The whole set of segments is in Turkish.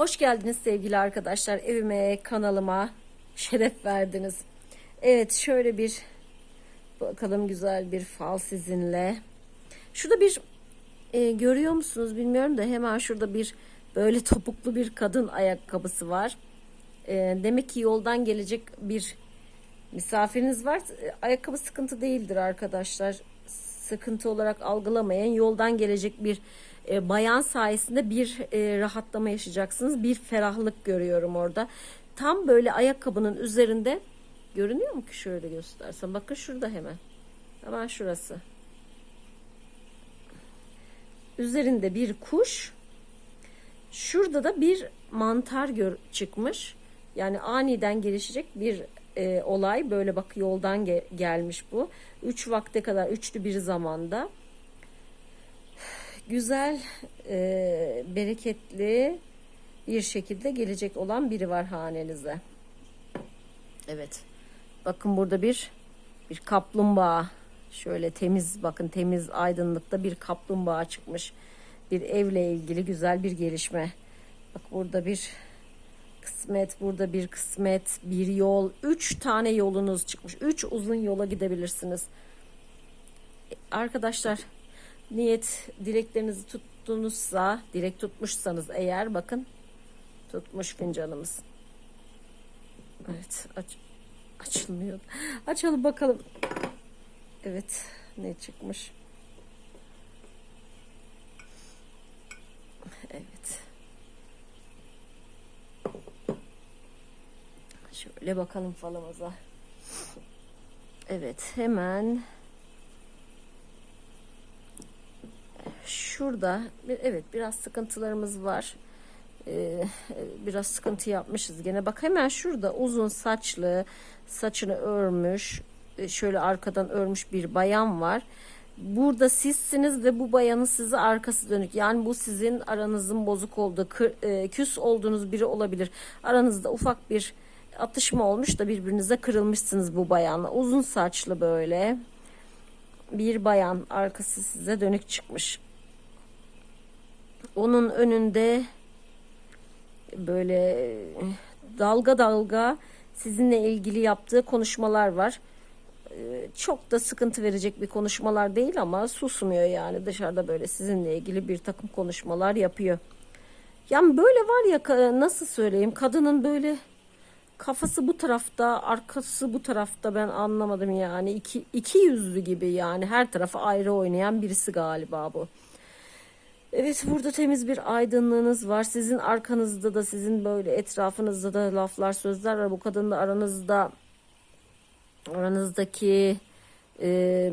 Hoş geldiniz sevgili arkadaşlar. Evime, kanalıma şeref verdiniz. Evet şöyle bir bakalım güzel bir fal sizinle. Şurada bir e, görüyor musunuz bilmiyorum da hemen şurada bir böyle topuklu bir kadın ayakkabısı var. E, demek ki yoldan gelecek bir misafiriniz var. E, ayakkabı sıkıntı değildir arkadaşlar. Sıkıntı olarak algılamayın. Yoldan gelecek bir e, bayan sayesinde bir e, rahatlama yaşayacaksınız. Bir ferahlık görüyorum orada. Tam böyle ayakkabının üzerinde görünüyor mu ki şöyle göstersem. Bakın şurada hemen. Hemen şurası. Üzerinde bir kuş. Şurada da bir mantar gör çıkmış. Yani aniden gelişecek bir e, olay. Böyle bak yoldan ge- gelmiş bu. Üç vakte kadar üçlü bir zamanda güzel, e, bereketli bir şekilde gelecek olan biri var hanenize. Evet. Bakın burada bir bir kaplumbağa. Şöyle temiz bakın temiz aydınlıkta bir kaplumbağa çıkmış. Bir evle ilgili güzel bir gelişme. Bak burada bir kısmet, burada bir kısmet, bir yol. Üç tane yolunuz çıkmış. Üç uzun yola gidebilirsiniz. Arkadaşlar niyet dileklerinizi tuttunuzsa, dilek tutmuşsanız eğer bakın tutmuş fincanımız. Evet aç, açılmıyor. Açalım bakalım. Evet ne çıkmış. Evet. Şöyle bakalım falımıza. Evet hemen şurada evet biraz sıkıntılarımız var. Ee, biraz sıkıntı yapmışız gene. Bak hemen şurada uzun saçlı saçını örmüş e, şöyle arkadan örmüş bir bayan var. Burada sizsiniz ve bu bayanın size arkası dönük. Yani bu sizin aranızın bozuk olduğu, e, küs olduğunuz biri olabilir. Aranızda ufak bir atışma olmuş da birbirinize kırılmışsınız bu bayanla. Uzun saçlı böyle bir bayan arkası size dönük çıkmış. Onun önünde böyle dalga dalga sizinle ilgili yaptığı konuşmalar var. Ee, Çok da sıkıntı verecek bir konuşmalar değil ama susmuyor yani dışarıda böyle sizinle ilgili bir takım konuşmalar yapıyor. Yani böyle var ya nasıl söyleyeyim kadının böyle kafası bu tarafta arkası bu tarafta ben anlamadım yani iki, iki yüzlü gibi yani her tarafı ayrı oynayan birisi galiba bu. Evet burada temiz bir aydınlığınız var. Sizin arkanızda da sizin böyle etrafınızda da laflar sözler var. Bu kadınla aranızda aranızdaki e,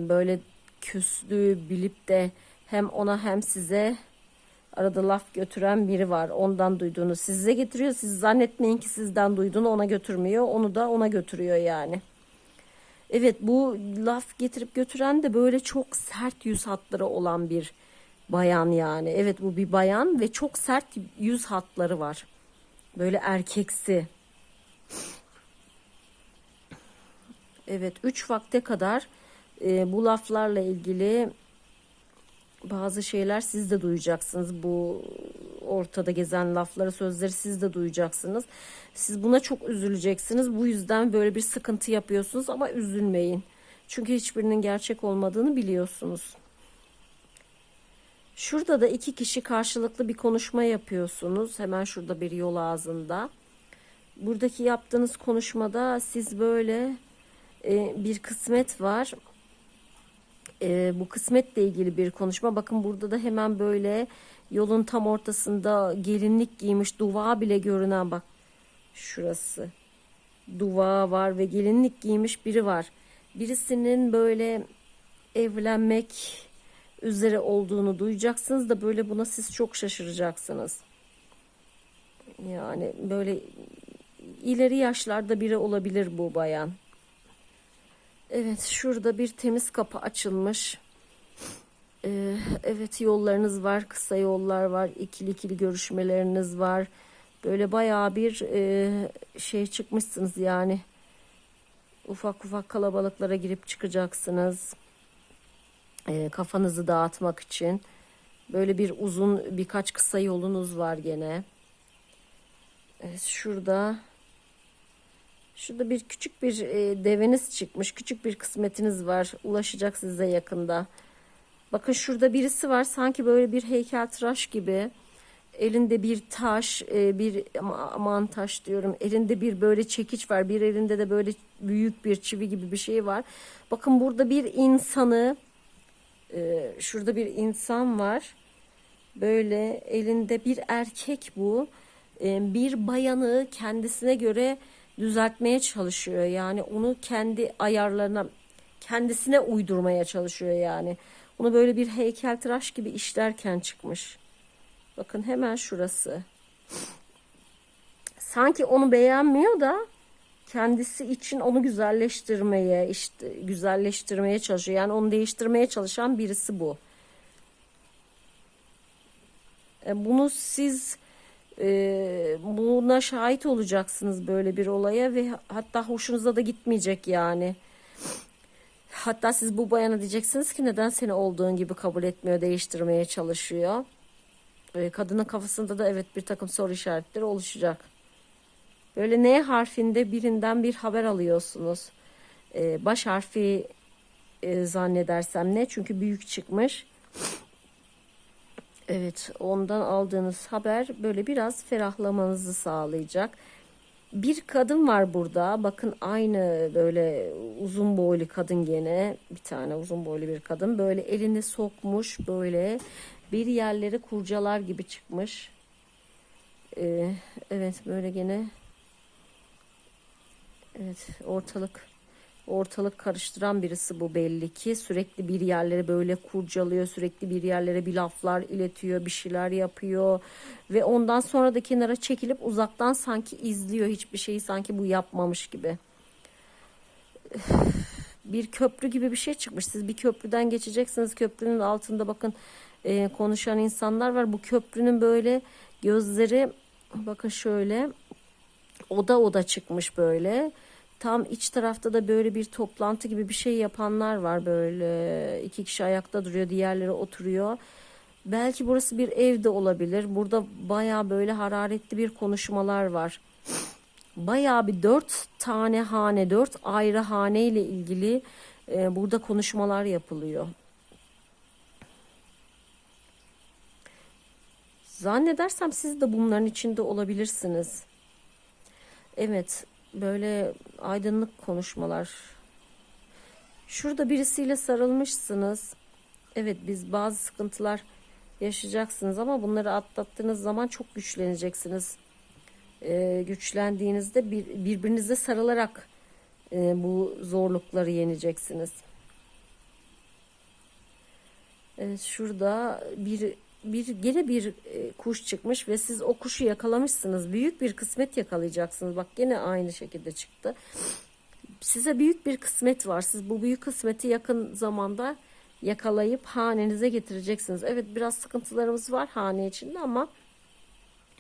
böyle küslüğü bilip de hem ona hem size arada laf götüren biri var. Ondan duyduğunu size getiriyor. Siz zannetmeyin ki sizden duyduğunu ona götürmüyor. Onu da ona götürüyor yani. Evet bu laf getirip götüren de böyle çok sert yüz hatları olan bir bayan yani. Evet bu bir bayan ve çok sert yüz hatları var. Böyle erkeksi. Evet 3 vakte kadar e, bu laflarla ilgili bazı şeyler siz de duyacaksınız. Bu ortada gezen lafları, sözleri siz de duyacaksınız. Siz buna çok üzüleceksiniz. Bu yüzden böyle bir sıkıntı yapıyorsunuz ama üzülmeyin. Çünkü hiçbirinin gerçek olmadığını biliyorsunuz. Şurada da iki kişi karşılıklı bir konuşma yapıyorsunuz. Hemen şurada bir yol ağzında. Buradaki yaptığınız konuşmada siz böyle e, bir kısmet var. E, bu kısmetle ilgili bir konuşma. Bakın burada da hemen böyle yolun tam ortasında gelinlik giymiş duva bile görünen bak şurası. Duva var ve gelinlik giymiş biri var. Birisinin böyle evlenmek üzere olduğunu duyacaksınız da böyle buna siz çok şaşıracaksınız. Yani böyle ileri yaşlarda biri olabilir bu bayan. Evet şurada bir temiz kapı açılmış. Ee, evet yollarınız var, kısa yollar var, ikili ikili görüşmeleriniz var. Böyle bayağı bir e, şey çıkmışsınız yani. Ufak ufak kalabalıklara girip çıkacaksınız. E, kafanızı dağıtmak için. Böyle bir uzun birkaç kısa yolunuz var gene. Evet şurada şurada bir küçük bir e, deveniz çıkmış. Küçük bir kısmetiniz var. Ulaşacak size yakında. Bakın şurada birisi var. Sanki böyle bir heykeltıraş gibi. Elinde bir taş, e, bir ama- aman taş diyorum. Elinde bir böyle çekiç var. Bir elinde de böyle büyük bir çivi gibi bir şey var. Bakın burada bir insanı e, şurada bir insan var. Böyle elinde bir erkek bu. E, bir bayanı kendisine göre düzeltmeye çalışıyor. Yani onu kendi ayarlarına kendisine uydurmaya çalışıyor yani. Onu böyle bir heykeltıraş gibi işlerken çıkmış. Bakın hemen şurası. Sanki onu beğenmiyor da kendisi için onu güzelleştirmeye, işte güzelleştirmeye çalışıyor. Yani onu değiştirmeye çalışan birisi bu. E, Bunu siz e, buna şahit olacaksınız böyle bir olaya ve hatta hoşunuza da gitmeyecek yani. Hatta siz bu bayana diyeceksiniz ki neden seni olduğun gibi kabul etmiyor, değiştirmeye çalışıyor. E, kadının kafasında da evet bir takım soru işaretleri oluşacak. Böyle N harfinde birinden bir haber alıyorsunuz. E, baş harfi e, zannedersem ne? Çünkü büyük çıkmış. Evet, ondan aldığınız haber böyle biraz ferahlamanızı sağlayacak. Bir kadın var burada. Bakın aynı böyle uzun boylu kadın gene. Bir tane uzun boylu bir kadın. Böyle elini sokmuş böyle bir yerleri kurcalar gibi çıkmış. Ee, evet böyle gene Evet ortalık ortalık karıştıran birisi bu belli ki. Sürekli bir yerlere böyle kurcalıyor sürekli bir yerlere bir laflar iletiyor bir şeyler yapıyor. Ve ondan sonra da kenara çekilip uzaktan sanki izliyor hiçbir şeyi sanki bu yapmamış gibi. Bir köprü gibi bir şey çıkmış. Siz bir köprüden geçeceksiniz köprünün altında bakın e, konuşan insanlar var. Bu köprünün böyle gözleri bakın şöyle oda oda çıkmış böyle. Tam iç tarafta da böyle bir toplantı gibi bir şey yapanlar var böyle. iki kişi ayakta duruyor, diğerleri oturuyor. Belki burası bir evde olabilir. Burada baya böyle hararetli bir konuşmalar var. Baya bir dört tane hane, dört ayrı hane ile ilgili e, burada konuşmalar yapılıyor. Zannedersem siz de bunların içinde olabilirsiniz. Evet, böyle aydınlık konuşmalar. Şurada birisiyle sarılmışsınız. Evet, biz bazı sıkıntılar yaşayacaksınız ama bunları atlattığınız zaman çok güçleneceksiniz. Ee, güçlendiğinizde bir, birbirinize sarılarak e, bu zorlukları yeneceksiniz. Evet, şurada bir bir gene bir e, kuş çıkmış ve siz o kuşu yakalamışsınız. Büyük bir kısmet yakalayacaksınız. Bak gene aynı şekilde çıktı. Size büyük bir kısmet var. Siz bu büyük kısmeti yakın zamanda yakalayıp hanenize getireceksiniz. Evet biraz sıkıntılarımız var hane içinde ama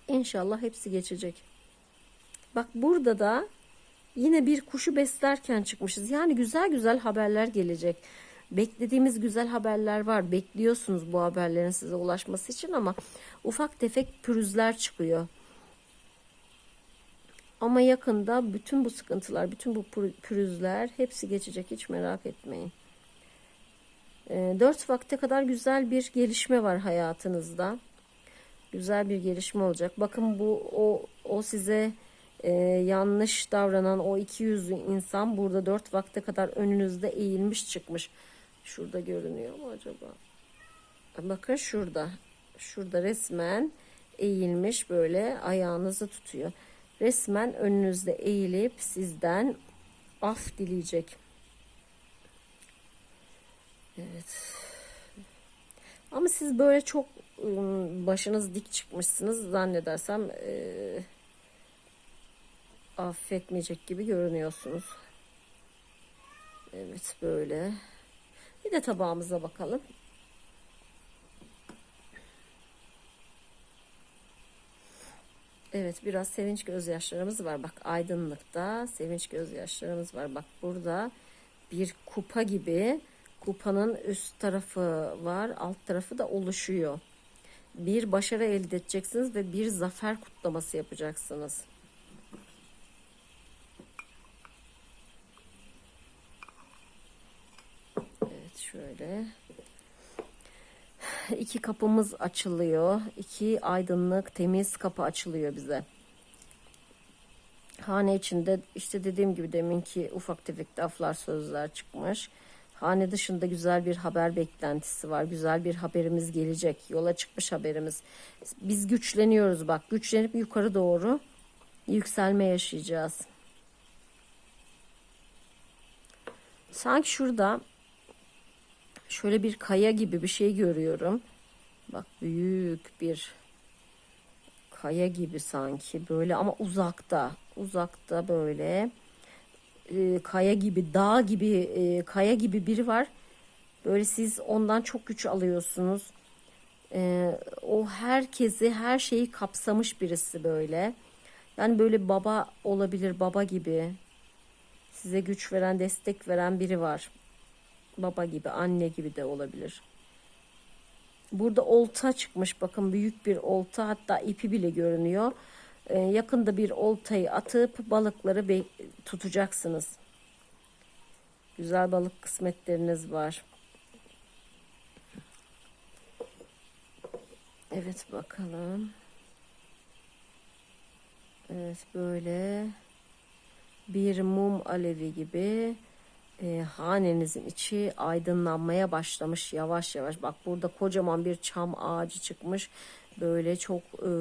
inşallah hepsi geçecek. Bak burada da yine bir kuşu beslerken çıkmışız. Yani güzel güzel haberler gelecek. Beklediğimiz güzel haberler var. Bekliyorsunuz bu haberlerin size ulaşması için ama ufak tefek pürüzler çıkıyor. Ama yakında bütün bu sıkıntılar, bütün bu pürüzler hepsi geçecek. Hiç merak etmeyin. E, dört vakte kadar güzel bir gelişme var hayatınızda. Güzel bir gelişme olacak. Bakın bu o, o size e, yanlış davranan o iki yüzlü insan burada dört vakte kadar önünüzde eğilmiş çıkmış. Şurada görünüyor mu acaba? Bakın şurada. Şurada resmen eğilmiş böyle ayağınızı tutuyor. Resmen önünüzde eğilip sizden af dileyecek. Evet. Ama siz böyle çok ıı, başınız dik çıkmışsınız zannedersem e, affetmeyecek gibi görünüyorsunuz. Evet böyle. Bir de tabağımıza bakalım. Evet biraz sevinç gözyaşlarımız var. Bak aydınlıkta sevinç gözyaşlarımız var. Bak burada bir kupa gibi kupanın üst tarafı var. Alt tarafı da oluşuyor. bir başarı elde edeceksiniz ve bir zafer kutlaması yapacaksınız. Evet şöyle. İki kapımız açılıyor. İki aydınlık, temiz kapı açılıyor bize. Hane içinde işte dediğim gibi deminki ufak tefek laflar sözler çıkmış. Hane dışında güzel bir haber beklentisi var. Güzel bir haberimiz gelecek. Yola çıkmış haberimiz. Biz güçleniyoruz bak. Güçlenip yukarı doğru yükselme yaşayacağız. Sanki şurada şöyle bir kaya gibi bir şey görüyorum. Bak büyük bir kaya gibi sanki böyle ama uzakta. Uzakta böyle e, kaya gibi, dağ gibi, e, kaya gibi biri var. Böyle siz ondan çok güç alıyorsunuz. E, o herkesi, her şeyi kapsamış birisi böyle. Yani böyle baba olabilir, baba gibi. Size güç veren, destek veren biri var. Baba gibi, anne gibi de olabilir. Burada olta çıkmış bakın büyük bir olta hatta ipi bile görünüyor. Ee, yakında bir oltayı atıp balıkları tutacaksınız. Güzel balık kısmetleriniz var. Evet bakalım. Evet böyle bir mum alevi gibi e, hanenizin içi aydınlanmaya başlamış yavaş yavaş. Bak burada kocaman bir çam ağacı çıkmış. Böyle çok e,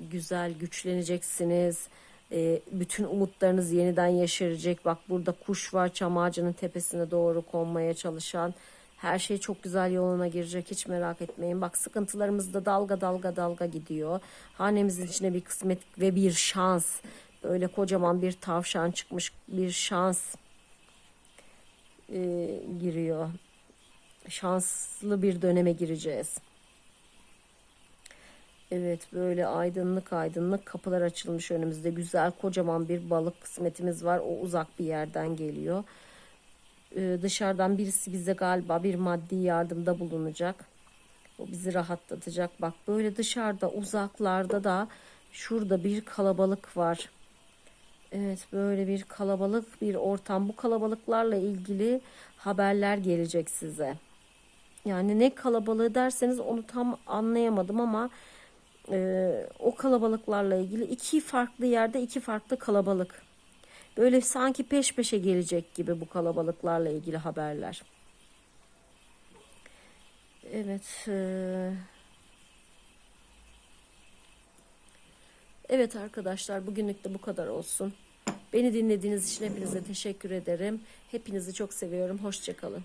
güzel güçleneceksiniz. E, bütün umutlarınız yeniden yeşerecek. Bak burada kuş var çam ağacının tepesine doğru konmaya çalışan. Her şey çok güzel yoluna girecek hiç merak etmeyin. Bak sıkıntılarımız da dalga dalga dalga gidiyor. Hanemizin içine bir kısmet ve bir şans. Böyle kocaman bir tavşan çıkmış bir şans e, giriyor. Şanslı bir döneme gireceğiz. Evet böyle aydınlık aydınlık kapılar açılmış önümüzde. Güzel kocaman bir balık kısmetimiz var. O uzak bir yerden geliyor. Ee, dışarıdan birisi bize galiba bir maddi yardımda bulunacak. O bizi rahatlatacak. Bak böyle dışarıda uzaklarda da şurada bir kalabalık var. Evet böyle bir kalabalık bir ortam. Bu kalabalıklarla ilgili haberler gelecek size. Yani ne kalabalığı derseniz onu tam anlayamadım ama e, o kalabalıklarla ilgili iki farklı yerde iki farklı kalabalık. Böyle sanki peş peşe gelecek gibi bu kalabalıklarla ilgili haberler. Evet. E, evet arkadaşlar bugünlük de bu kadar olsun. Beni dinlediğiniz için hepinize teşekkür ederim. Hepinizi çok seviyorum. Hoşçakalın.